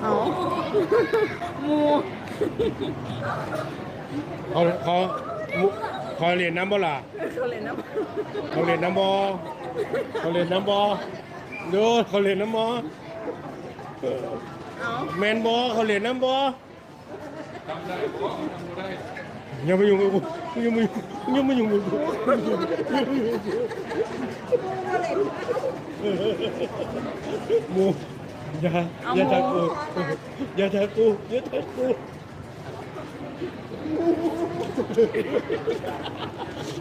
เอาหมูเขาเขาเขาเรียนน้ำบ่ล่ะเขาเลยนะเขาเรียนน้ำบ่เขาเรียนน้ำบ่ดูเขาเรียนน้ำบ่เอาแมนบ่เขาเรียนน้ำบ่อ ยังไม่ยุ่งกับกูยังไม่อยังไม่ยุ่งกับกูมูอย่าอย่าทักกูอย่าทักกูอย่าทักกู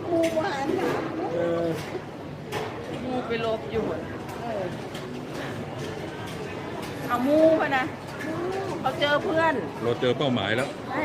มูหวานค่ะมูไปลบอยู่เออเอามูไปนะเขาเจอเพื่อน เราเจอเป้าหมายแล้วใช่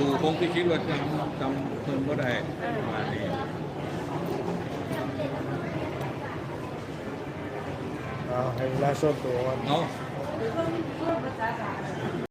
ดูคงที่คิดว่าจำจำคนก็ได้ประมาณนี้ เอาให้เวลาส่